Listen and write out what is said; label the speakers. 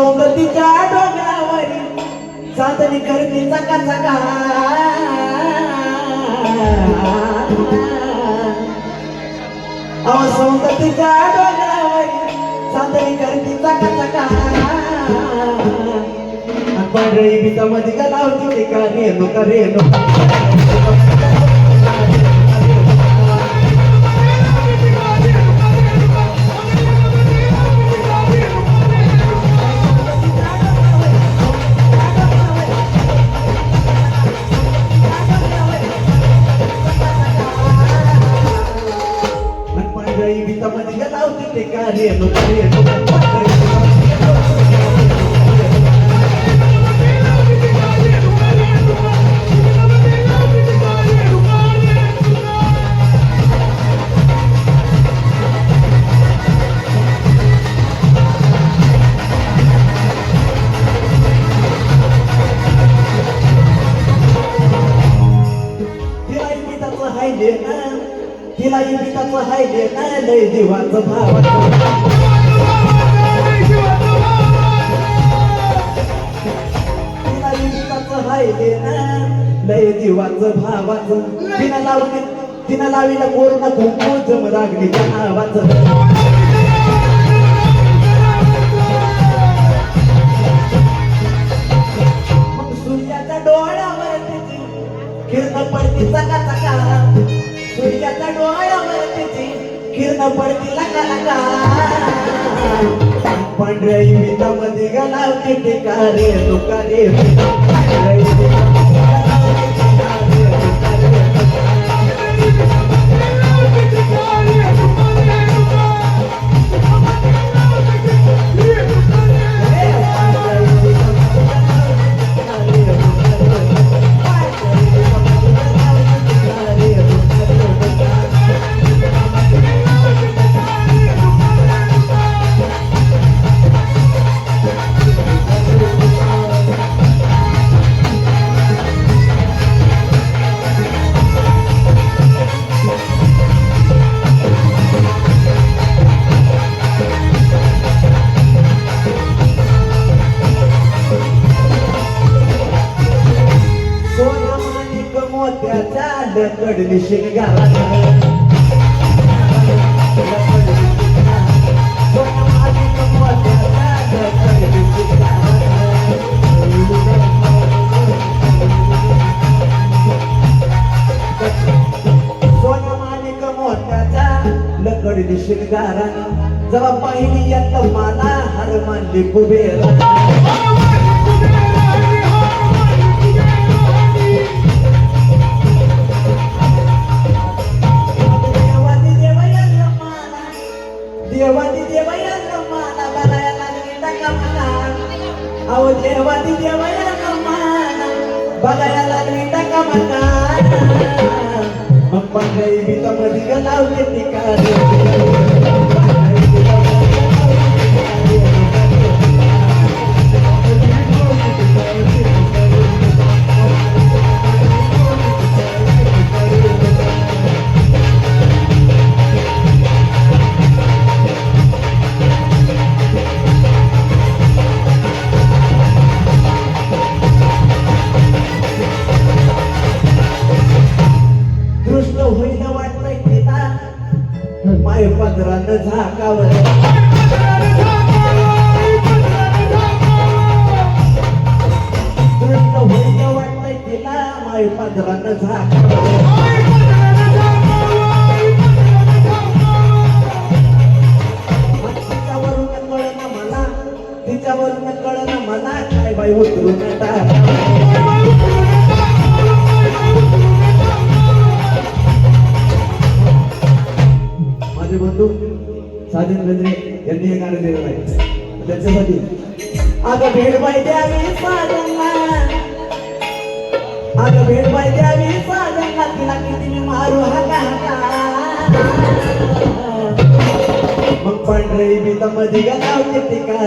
Speaker 1: सौंदतीच्या डोंगरावर चांदणी करते चका चका. अहो सौंदतीच्या डोंगरावर चांदणी करते चका चका. पांढरी बितामध्ये का लावती ते का रेणू का रेणू? का लावती ते का रेणू का रेणू? तिलाही पिठाचं हाय दे लय जीवाचं भावाचं लय जीवाचं भावाचं. तिनं लावली तिनं लावीला कुंकू जम लागली त्या नावाचं मग सूर्याच्या डोळ्यावर किरण पडती चका चका सूर्याचा डोळ्यावर किरण पडती लका लका पांढऱ्या विटामध्ये गलावते टिका रे मोत्याच्या लकडली शिंगारा सोना शिंगारा जेव्हा पाहिली या मला हर मानली कुबेरा. देवादी देवयंग माला बघायला लागली टाका मला अहो देवादी देवयंग माला बघायला लागली टाका मला मग पंढरी गलावले टिका दृष्ट होईल वाटतंय माय पदरानं झाकावर पदरानं झाकावर तिच्यावरून कळलं मला. तिच्यावरून कळलं मला. काय बाई उतरून साजन बेंद्रे यांनी हे गाणं दिलेलं आहे त्याच्यासाठी. अगं भेट बाई द्यावी साजनला अगं भेट बाई द्यावी साजनला तिला किती मी मारू हका मग पांढरे बितामध्ये गावते ते का